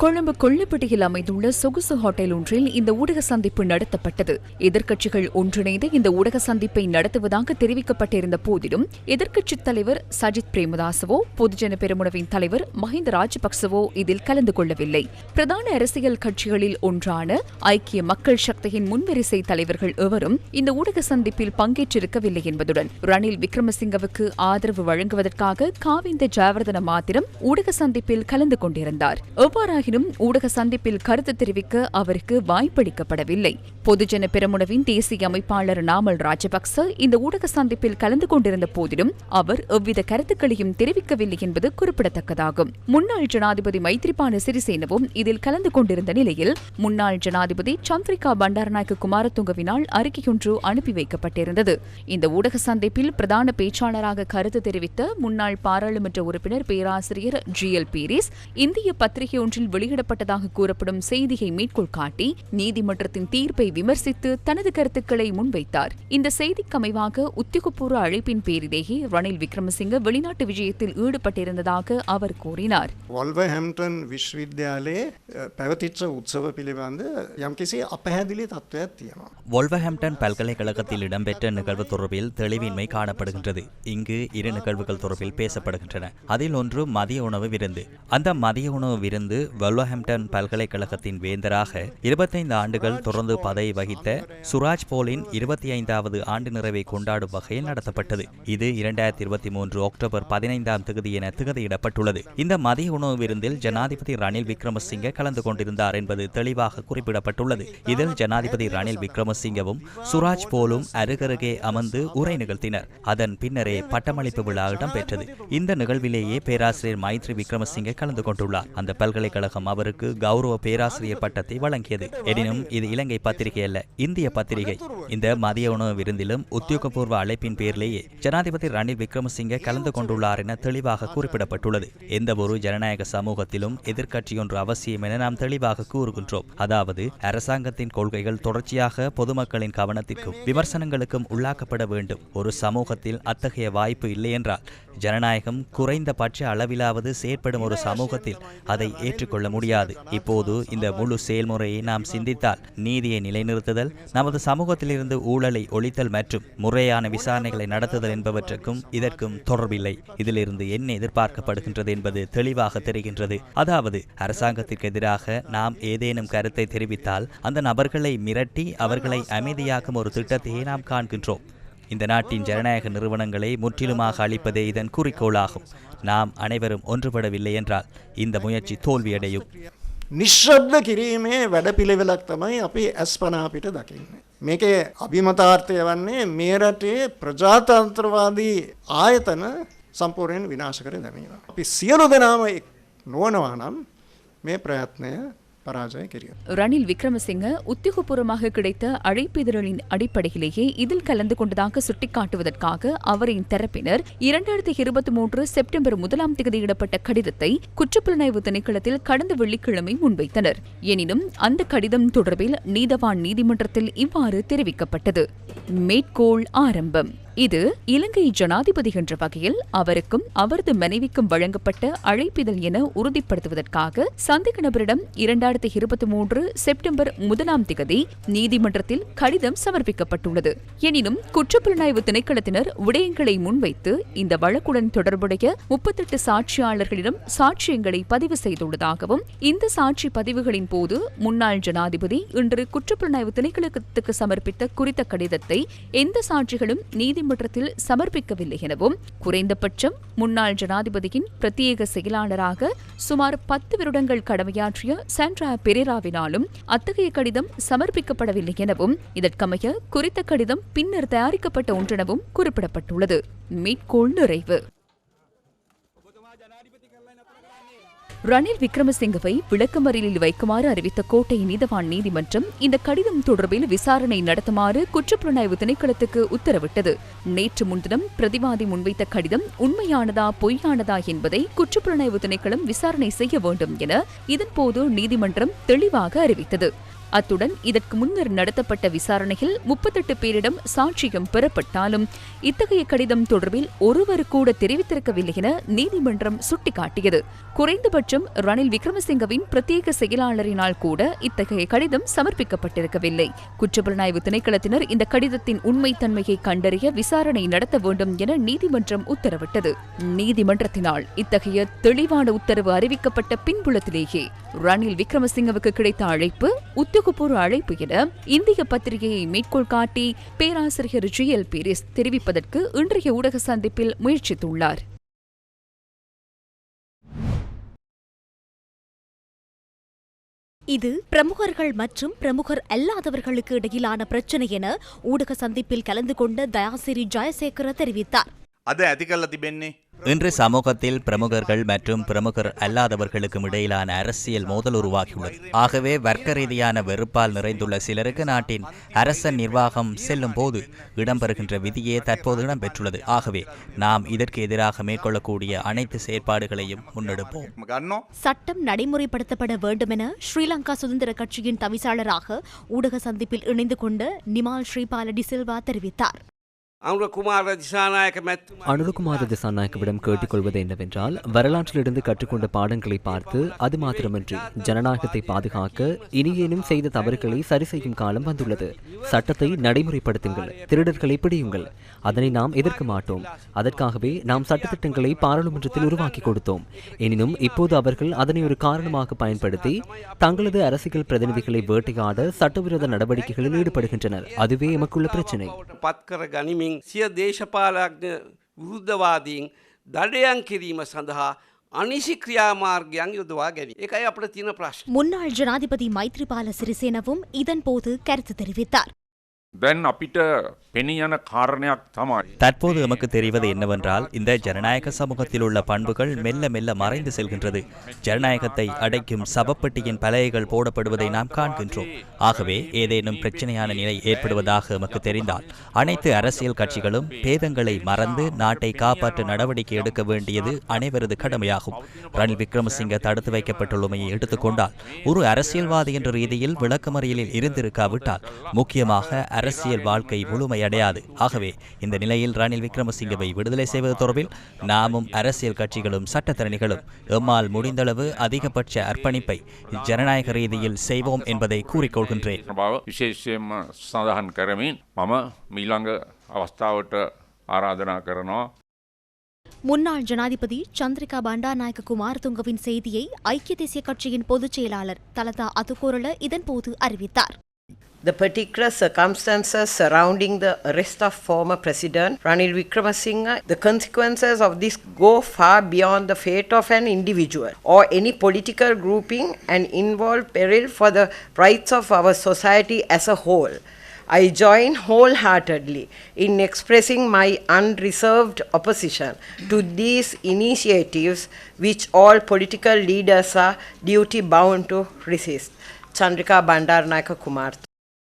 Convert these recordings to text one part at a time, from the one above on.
கொழும்பு கொள்ளுப்பட்டியில் அமைந்துள்ள சொகுசு ஹோட்டல் ஒன்றில் இந்த ஊடக சந்திப்பு நடத்தப்பட்டது. எதிர்க்கட்சிகள் ஒன்றிணைந்து இந்த ஊடக சந்திப்பை நடத்துவதாக தெரிவிக்கப்பட்டிருந்த போதிலும் எதிர்க்கட்சித் தலைவர் சஜித் பிரேமதாசவோ பொதுஜன பெருமுனவின் தலைவர் மஹிந்த ராஜபக்சவோ இதில் கலந்து கொள்ளவில்லை. பிரதான அரசியல் கட்சிகளில் ஒன்றான ஐக்கிய மக்கள் சக்தியின் முன்வரிசை தலைவர்கள் எவரும் இந்த ஊடக சந்திப்பில் பங்கேற்றிருக்கவில்லை என்பதுடன் ரணில் விக்ரமசிங்கவுக்கு ஆதரவு வழங்குவதற்காக காவிந்த ஜாவர்தன மாத்திரம் ஊடக சந்திப்பில் கலந்து கொண்டிருந்தார். ஆயினும் ஊடக சந்திப்பில் கருத்து தெரிவிக்க அவருக்கு வாய்ப்பளிக்கப்படவில்லை. பொதுஜன பெருமுனவின் தேசிய அமைப்பாளர் நாமல் ராஜபக்ச இந்த ஊடக சந்திப்பில் கலந்து கொண்டிருந்த போதிலும் அவர் எவ்வித கருத்துக்களையும் தெரிவிக்கவில்லை என்பது குறிப்பிடத்தக்கதாகும். முன்னாள் ஜனாதிபதி மைத்ரிபால சிறிசேனவும் இதில் கலந்து கொண்டிருந்த நிலையில் முன்னாள் ஜனாதிபதி சந்திரிகா பண்டாரநாயக்க குமாரதுங்கவினால் அறிக்கையொன்று அனுப்பி வைக்கப்பட்டிருந்தது. இந்த ஊடக சந்திப்பில் பிரதான பேச்சாளராக கருத்து தெரிவித்த முன்னாள் பாராளுமன்ற உறுப்பினர் பேராசிரியர் ஜி எல் பீரிஸ் இந்திய பத்திரிகை ஒன்றில் வெளியிடப்பட்டதாக கூறப்படும் செய்தியை மேற்கோள் காட்டி நீதிமன்றத்தின் தீர்ப்பை விமர்சித்து தனது கருத்துக்களை முன்வைத்தார் இந்த செய்திக்கு அமைவாக உத்தியோகபூர்வ அழைப்பின் பேரிலேயே ரணில் விக்ரமசிங்க வெளிநாட்டு விஜயத்தில் ஈடுபட்டிருந்ததாக அவர் கூறினார் වොල්ව හැම්ටන් විශ්වවිද්‍යාලයේ අ, පැවතිච්ච උත්සව පිළිබඳ යම්කිසි අපහැදිලි තත්ත්වයක් තියෙනවා. வொல்வஹாம்டன் பல்கலைக்கழகத்தில் இடம்பெற்ற நிகழ்வு தொடர்பில் தெளிவின்மை காணப்படுகின்றது இங்கு இரு நிகழ்வுகள் தொடர்பில் பேசப்படுகின்றன அதில் ஒன்று மதிய உணவு விருந்து அந்த மதிய உணவு விருந்து வல்வஹாம்டன் பல்கலைக்கழகத்தின் வேந்தராக இருபத்தைந்து ஆண்டுகள் தொடர்ந்து பதவி வகித்த சுராஜ் போலின் இருபத்தி ஐந்தாவது ஆண்டு நிறைவை கொண்டாடும் வகையில் நடத்தப்பட்டது. இது இரண்டாயிரத்தி இருபத்தி மூன்று அக்டோபர் பதினைந்தாம் தேதி என திகதியிடப்பட்டுள்ளது. இந்த மதிய உணவு விருந்தில் ஜனாதிபதி ரணில் விக்ரமசிங்கே கலந்து கொண்டிருந்தார் என்பது தெளிவாக குறிப்பிடப்பட்டுள்ளது. இதில் ஜனாதிபதி ரணில் விக்ரமசிங்கவும் சுராஜ் போலும் அருகருகே அமர்ந்து உரை நிகழ்த்தினர். அதன் பின்னரே பட்டமளிப்பு விழா இடம்பெற்றது. இந்த நிகழ்விலேயே பேராசிரியர் மைத்ரி விக்ரமசிங்கே கலந்து கொண்டுள்ளார். அந்த பல்கலைக்கழகம் அவருக்கு கௌரவ பேராசிரியர் பட்டத்தை வழங்கியது. எனினும் இது இலங்கை பத்திரிகை அல்ல இந்திய பத்திரிகை. இந்த மதிய உணவு விருந்திலும் உத்தியோகபூர்வ அழைப்பின் பேரிலேயே ஜனாதிபதி ரணில் விக்ரமசிங்கே கலந்து கொண்டுள்ளார் என தெளிவாக குறிப்பிடப்பட்டுள்ளது. எந்த ஒரு ஜனநாயக சமூகத்திலும் எதிர்க்கட்சி ஒன்று அவசியம் என நாம் தெளிவாக கூறுகின்றோம். அதாவது அரசாங்கத்தின் கொள்கைகள் தொடர்ச்சியாக பொதுமக்களின் கவனத்திற்கும் விமர்சனங்களுக்கும் உள்ளாக்கப்பட வேண்டும். ஒரு சமூகத்தில் அத்தகைய வாய்ப்பு இல்லை என்றால் ஜனநாயகம் குறைந்தபட்ச அளவிலாவது செயற்படும் ஒரு சமூகத்தில் அதை ஏற்றுக்கொள்ள முடியாது. இப்போது இந்த முழு செயல்முறையை நாம் சிந்தித்தால் நீதியை நிலைநிறுத்துதல் நமது சமூகத்திலிருந்து ஊழலை ஒழித்தல் மற்றும் முறையான விசாரணைகளை நடத்துதல் என்பவற்றுக்கும் இதற்கும் தொடர்பில்லை. இதிலிருந்து என்ன எதிர்பார்க்கப்படுகின்றது என்பது தெளிவாக தெரிகின்றது. அதாவது அரசாங்கத்திற்கு எதிராக நாம் ஏதேனும் கருத்தை தெரிவித்தால் அந்த நபர்களை மிரட்டி அவர்களை அமைதியாக்கும் ஒரு திட்டத்தையே நாம் காண்கின்றோம். இந்த நாட்டின் ஜனநாயக நிறுவனங்களை முற்றிலுமாக அழிப்பதே இதன் குறிக்கோளாகும். நாம் அனைவரும் ஒன்றுபடவில்லை என்றால் இந்த முயற்சி தோல்வியடையும் නිශ්‍රද්ධ කිරීමේ වැඩපිළිවෙලක් තමයි අපි ඇස්පනාපිට දකින්නේ. මේකේ අභිමතාර්ථය වන්නේ මේ රටේ ප්‍රජාතන්ත්‍රවාදී ආයතන සම්පූර්යෙන් විනාශ කර දැමීම. අපි සියලු දෙනාම එක් නොවනවා නම් මේ ප්‍රයත්නය பராஜய கெரியர் ரணில் விக்ரமசிங்க உத்தியோகபூர்வமாக கிடைத்த அழைப்பிதழின் அடிப்படையிலேயே இதில் கலந்து கொண்டதாக சுட்டிக்காட்டுவதற்காக அவரின் தரப்பினர் இரண்டாயிரத்தி இருபத்தி மூன்று செப்டம்பர் முதலாம் தேதியிடப்பட்ட கடிதத்தை குற்றப்புலனாய்வு திணைக்களத்தில் கடந்த வெள்ளிக்கிழமை முன்வைத்தனர். எனினும் அந்த கடிதம் தொடர்பில் நீதவான் நீதிமன்றத்தில் இவ்வாறு தெரிவிக்கப்பட்டது. மேற்கோள் ஆரம்பம். இது இலங்கை ஜனாதிபதி என்ற வகையில் அவருக்கும் அவரது மனைவிக்கும் வழங்கப்பட்ட அழைப்பிதழ் என உறுதிப்படுத்துவதற்காக சந்தேக நபரிடம் இரண்டாயிரத்தி இருபத்தி மூன்று செப்டம்பர் முதலாம் திகதி நீதிமன்றத்தில் கடிதம் சமர்ப்பிக்கப்பட்டுள்ளது. எனினும் குற்றப்புலனாய்வு திணைக்களத்தினர் விடயங்களை முன்வைத்து இந்த வழக்குடன் தொடர்புடைய முப்பத்தெட்டு சாட்சியாளர்களிடம் சாட்சியங்களை பதிவு செய்துள்ளதாகவும் இந்த சாட்சி பதிவுகளின் போது முன்னாள் ஜனாதிபதி இன்று குற்றப்புலனாய்வு திணைக்களத்துக்கு சமர்ப்பித்த குறித்த கடிதத்தை எந்த சாட்சிகளும் நீதிமன்றத்தில் சமர்ப்பிக்கவில்லை எனவும் குறைந்தபட்சம் முன்னாள் ஜனாதிபதியின் பிரத்யேக செயலாளராக சுமார் பத்து வருடங்கள் கடமையாற்றிய சாண்ட்ரா பெரேராவினாலும் அத்தகைய கடிதம் சமர்ப்பிக்கப்படவில்லை எனவும் இதற்கமைய குறித்த கடிதம் பின்னர் தயாரிக்கப்பட்ட ஒன்றெனவும் குறிப்பிடப்பட்டுள்ளது. மேற்கோள் நிறைவு. ரணில் விக்ரமசிங்கவை விளக்கமறியலில் வைக்குமாறு அறிவித்த கோட்டை நீதவான் நீதிமன்றம் இந்த கடிதம் தொடர்பில் விசாரணை நடத்துமாறு குற்றப்புலனாய்வு திணைக்களத்துக்கு உத்தரவிட்டது. நேற்று முன்தினம் பிரதிவாதி முன்வைத்த கடிதம் உண்மையானதா பொய்யானதா என்பதை குற்றப்புலனாய்வு திணைக்களம் விசாரணை செய்ய வேண்டும் என இதன்போது நீதிமன்றம் தெளிவாக அறிவித்தது. அத்துடன் இதற்கு முன்னர் நடத்தப்பட்ட விசாரணையில் முப்பத்தெட்டு பேரிடம் சாட்சியம் பெறப்பட்டாலும் இத்தகைய கடிதம் தொடர்பில் ஒருவர் கூட தெரிவித்திருக்கவில்லை என நீதிமன்றம் சுட்டிக்காட்டியது. குறைந்தபட்சம் ரணில் விக்ரமசிங்கவின் பிரத்யேக செயலாளரினால் கூட இத்தகைய கடிதம் சமர்ப்பிக்கப்பட்டிருக்கவில்லை. குற்றப்புலனாய்வு திணைக்களத்தினர் இந்த கடிதத்தின் உண்மைத்தன்மையை கண்டறிய விசாரணை நடத்த வேண்டும் என நீதிமன்றம் உத்தரவிட்டது. நீதிமன்றத்தினால் இத்தகைய தெளிவான உத்தரவு அறிவிக்கப்பட்ட பின்புலத்திலேயே ரணில் விக்ரமசிங்கவுக்கு கிடைத்த அழைப்பு உத்தியோகபூர்வ அழைப்பு என இந்திய பத்திரிகையை மேற்கோள் காட்டி பேராசிரியர் ஜி எல் பீரிஸ் தெரிவிப்பதற்கு இன்றைய ஊடக சந்திப்பில் முயற்சித்துள்ளார். இது பிரமுகர்கள் மற்றும் பிரமுகர் அல்லாதவர்களுக்கு இடையிலான பிரச்சனை என ஊடக சந்திப்பில் கலந்து கொண்ட தயாசிரி ஜெயசேகர தெரிவித்தார். அது அதிகல்ல திபென்னே இன்று சமூகத்தில் பிரமுகர்கள் மற்றும் பிரமுகர் அல்லாதவர்களுக்கும் இடையிலான அரசியல் மோதல் உருவாகியுள்ளது. ஆகவே வர்க்க ரீதியான வெறுப்பால் நிறைந்துள்ள சிலருக்கு நாட்டின் அரச நிர்வாகம் செல்லும் போது இடம்பெறுகின்ற விதியே தற்போது இடம்பெற்றுள்ளது. ஆகவே நாம் இதற்கு எதிராக மேற்கொள்ளக்கூடிய அனைத்து செயற்பாடுகளையும் முன்னெடுப்போம். சட்டம் நடைமுறைப்படுத்தப்பட வேண்டும் என ஸ்ரீலங்கா சுதந்திர கட்சியின் தவிசாளராக ஊடக சந்திப்பில் இணைந்து கொண்ட நிமால் ஸ்ரீபாலடி டிசில்வா தெரிவித்தார். அனுரகுமார திசாநாயக்கவிடம் கேட்டுக்கொள்வது என்னவென்றால் வரலாற்றிலிருந்து கற்றுக்கொண்ட பாடங்களை பார்த்து அது மாத்திரமன்றி ஜனநாயகத்தை பாதுகாக்க இனியேனும் செய்த தவறுகளை சரி செய்யும் காலம் வந்துள்ளது. சட்டத்தை நடைமுறைப்படுத்துங்கள் திருடர்களை பிடியுங்கள். அதனை நாம் எதிர்க்க மாட்டோம். அதற்காகவே நாம் சட்டத்திட்டங்களை பாராளுமன்றத்தில் உருவாக்கி கொடுத்தோம். எனினும் இப்போது அவர்கள் அதனை ஒரு காரணமாக பயன்படுத்தி தங்களது அரசியல் பிரதிநிதிகளை வேட்டையாட சட்டவிரோத நடவடிக்கைகளில் ஈடுபடுகின்றனர். அதுவே எமக்குள்ள பிரச்சினை. පත් කර ගනිමින් සිය දේශපාලඥ විරුද්ධවාදීන් දඩයන් කිරීම සඳහා අනිසි ක්‍රියාමාර්ගයන් යොදවා ගැනී. එකයි අපට තින ප්‍රශ්න. முன்னாள் ஜனாதிபதி மைத்ரிபால சிறிசேனவும் இதன்போது கருத்து தெரிவித்தார் දැන් අපිට பெணியான தற்போது எமக்கு தெரிவது என்னவென்றால் இந்த ஜனநாயக சமூகத்தில் உள்ள பண்புகள் மெல்ல மெல்ல மறைந்து செல்கின்றது. ஜனநாயகத்தை அடைக்கும் சபப்பட்டியின் பலகைகள் போடப்படுவதை நாம் காண்கின்றோம். ஆகவே ஏதேனும் பிரச்சனையான நிலை ஏற்படுவதாக எமக்கு தெரிந்தால் அனைத்து அரசியல் கட்சிகளும் பேதங்களை மறந்து நாட்டை காப்பாற்ற நடவடிக்கை எடுக்க வேண்டியது அனைவரது கடமையாகும். ரணில் விக்ரமசிங்க தடுத்து வைக்கப்பட்டுள்ளமையை எடுத்துக்கொண்டால் ஒரு அரசியல்வாதி என்ற ரீதியில் விளக்கமறியலில் இருந்திருக்காவிட்டால் முக்கியமாக அரசியல் வாழ்க்கை முழுமை முடிவடை அடையாது. ஆகவே இந்த நிலையில் ரணில் விக்ரமசிங்கவை விடுதலை செய்வது தொடர்பில் நாமும் அரசியல் கட்சிகளும் சட்டத்தரணிகளும் எம்மால் முடிந்தளவு அதிகபட்ச அர்ப்பணிப்பை ஜனநாயக ரீதியில் செய்வோம் என்பதை கூறிக்கொள்கின்றேன். ஆராதனா கரணும் முன்னாள் ஜனாதிபதி சந்திரிகா பண்டாநாயக்க குமார் துங்கவின் செய்தியை ஐக்கிய தேசிய கட்சியின் பொதுச் செயலாளர் தலதா அதுகோரல இதன்போது அறிவித்தார். The particular circumstances surrounding the arrest of former President Ranil Wickremesinghe, the consequences of this go far beyond the fate of an individual or any political grouping and involve peril for the rights of our society as a whole. I join wholeheartedly in expressing my unreserved opposition to these initiatives which all political leaders are duty bound to resist. Chandrika Bandaranaika Kumar.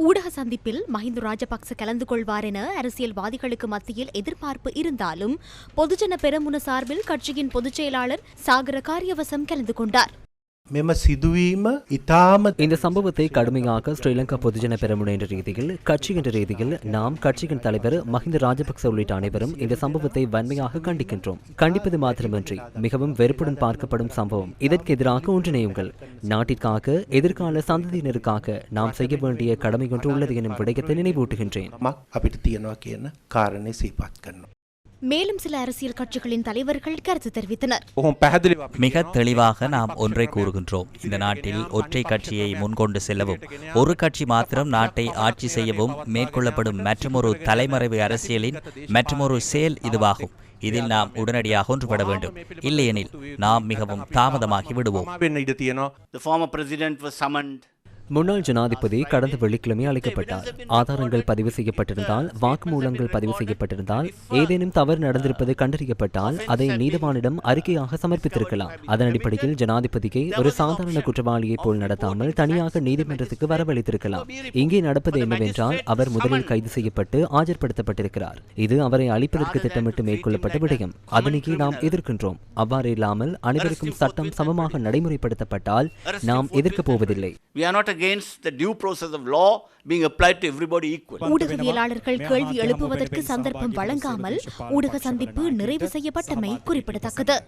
ஊடக சந்திப்பில் மஹிந்த ராஜபக்ச கலந்து கொள்வார் என அரசியல்வாதிகளுக்கு மத்தியில் எதிர்பார்ப்பு இருந்தாலும் பொதுஜன பெரமுன சார்பில் கட்சியின் பொதுச் செயலாளர் சாகர காரியவசம் கலந்து கொண்டார் මෙම සිදුවීම ඉතාම இந்த சம்பவத்தை கடுமையாக ஸ்ரீலங்கா பொதுஜன பெரமுன என்ற ரீதியில் கட்சி என்ற ரீதியில் நாம் கட்சியின் தலைவர் மஹிந்த ராஜபக்ச உள்ளிட்ட அனைவரும் இந்த சம்பவத்தை வன்மையாக கண்டிக்கின்றோம் கண்டிப்பது மாத்திரமன்றி மிகவும் வெறுப்புடன் பார்க்கப்படும் சம்பவம் இதற்கு எதிராக ஒன்றிணையுங்கள் நாட்டிற்காக எதிர்கால சந்ததியினருக்காக நாம் செய்ய வேண்டிய கடமை ஒன்று உள்ளது எனும் விடயத்தை நினைவூட்டுகின்றேன் මක් අපිට තියෙනවා மேலும் சில அரசியல் கட்சிகளின் தலைவர்கள் கருத்து தெரிவித்தனர். மிக தெளிவாக நாம் ஒன்றை கூறுகின்றோம். இந்த நாட்டில் ஒற்றை கட்சியை முன்கொண்டு செல்லவும் ஒரு கட்சி மாத்திரம் நாட்டை ஆட்சி செய்யவும் மேற்கொள்ளப்படும் மற்றமொரு தலைமறைவு அரசியலின் மற்றமொரு செயல் இதுவாகும். இதில் நாம் உடனடியாக ஒன்றுபட வேண்டும். இல்லையெனில் நாம் மிகவும் தாமதமாகி விடுவோம். முன்னாள் ஜனாதிபதி கடந்த வெள்ளிக்கிழமை அழைக்கப்பட்டார் ஆதாரங்கள் பதிவு செய்யப்பட்டிருந்தால் வாக்குமூலங்கள் பதிவு செய்யப்பட்டிருந்தால் ஏதேனும் தவறு நடந்திருப்பது கண்டறியப்பட்டால் அதை நீதவானிடம் அறிக்கையாக சமர்ப்பித்திருக்கலாம். அதன் அடிப்படையில் ஜனாதிபதியை ஒரு சாதாரண குற்றவாளியைப் போல் நடத்தாமல் தனியாக நீதிமன்றத்துக்கு வரவழைத்திருக்கலாம். இங்கே நடப்பது என்னவென்றால் அவர் முதலில் கைது செய்யப்பட்டு ஆஜர்படுத்தப்பட்டிருக்கிறார். இது அவரை அழிப்பதற்கு திட்டமிட்டு மேற்கொள்ளப்பட்ட விடயம். அதனைக்கு நாம் எதிர்க்கின்றோம். அவ்வாறு இல்லாமல் அனைவருக்கும் சட்டம் சமமாக நடைமுறைப்படுத்தப்பட்டால் நாம் எதிர்க்கப் போவதில்லை. Against the due process of law being applied to everybody equally. ஊடகவியலாளர்கள் கேள்வி எழுப்புவதற்கு சந்தர்ப்பம் வழங்காமல் ஊடக சந்திப்பு நிறைவு செய்யப்பட்டமை குறிப்பிடத்தக்கது.